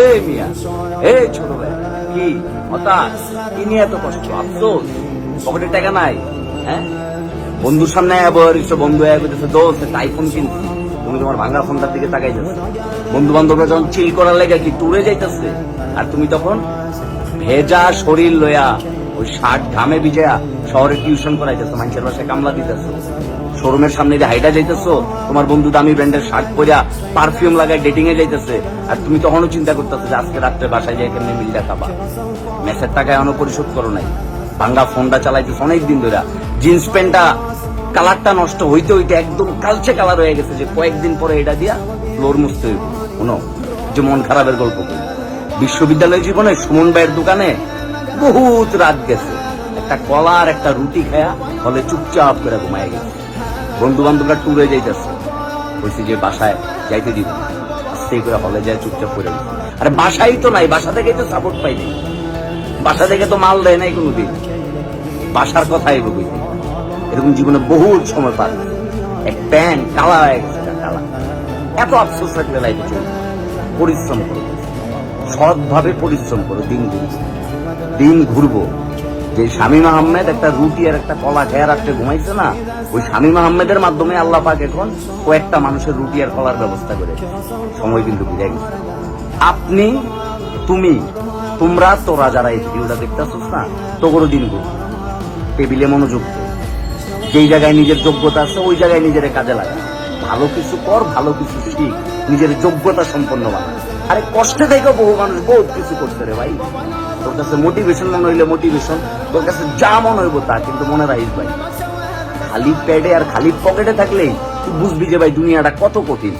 এই মিয়া এই ছোট ভাই, কি, হতাশ? কি নিয়ে এত কষ্ট? আফসোস? পকেটে টাকা নাই হ্যাঁ? বন্ধুর সামনে আবার কিছু বন্ধু এক হইতেছে দোষ একটা আইফোন কিনছি। তুমি তোমার ভাঙ্গা ফোনটার দিকে তাকাইতেছে। বন্ধু বান্ধবরা যখন চিল করার লেগে কি টুরে যাইতেছে, আর তুমি তখন ভেজা শরীর লয়া ওই শার্ট ঘামে ভিজা শহরে টিউশন করাইতেছো মানুষের বাসায় কামলা দিতেছো। শোরুমের সামনে দিয়ে হাইটা যাইতেছো, তোমার বন্ধু দামি ব্র্যান্ডের শার্ট পরিয়া পারফিউম লাগায় ডেটিং এ যাইতেছে। আর তুমি তখনও চিন্তা করতেছো যে আজকে রাত্রে বাসায় যাই কেমনি মিলটা খাবা। মেসের টাকা এখনও পরিশোধ করো নাই। ভাঙ্গা ফোনটা অনেক দিন ধরে। জিন্স প্যান্টটা কালারটা নষ্ট হইতে হইতে একদম কালচে কালার হয়ে গেছে যে কয়েকদিন পরে এটা দিয়া ফ্লোর মুছতে হইব। যে মন খারাপের গল্প বিশ্ববিদ্যালয় জীবনে সুমন ভাইয়ের দোকানে বহুত রাত গেছে। একটা কলা আর একটা রুটি খায়া ফলে চুপচাপ করে ঘুমায় গেছে। বন্ধু বান্ধবরা ট্যুরে যাইতেছে। বলছি যে বাসায় যাইতে দিব। আস্তে করে হলে যায় চুপচাপ করে আরে বাসাই তো নাই, বাসা থেকে তো সাপোর্ট পাইনি বাসা থেকে তো মাল দেয় নাই কোনোদিন। বাসার কথাই বলি। এরকম জীবনে বহুত সময় পার এক প্যান কালা হয়ে কালা। এত আফসোস থাকলে লাইফে চলবে। পরিশ্রম করো। সৎভাবে পরিশ্রম করো দিন দিন। দিন ঘুরবো। যে শামীম আহমেদ একটা রুটি আর একটা কলা খেয়ে রাত্রে ঘুমাইছে না, ওই শামীম আহমেদের মাধ্যমে আল্লাহ পাক এখন কয়েকটা মানুষের রুটি আর কলার ব্যবস্থা করে সময় কিন্তু গেছে আপনি, তুমি, তোমরা, তোরা যারা এই ভিডিওটা দেখতেছিস না তোরও দিন ঘুরবে টেবিলে মনোযোগ যেই জায়গায় নিজের যোগ্যতা আছে, ওই জায়গায় নিজের কাজে লাগা ভালো কিছু কর, ভালো কিছু শিখ। নিজের যোগ্যতা সম্পন্ন বানা আরে কষ্টে থেকে বহু মানুষ বহুত কিছু করতে রে ভাই। তোর কাছে মোটিভেশন মনে হইলে মোটিভেশন তোর কাছে যা মনে হইব তা, কিন্তু মনে রাখিস ভাই, খালি প্যাডে আর খালি পকেটে থাকলেই তুই বুঝবি যে ভাই দুনিয়াটা কত কঠিন।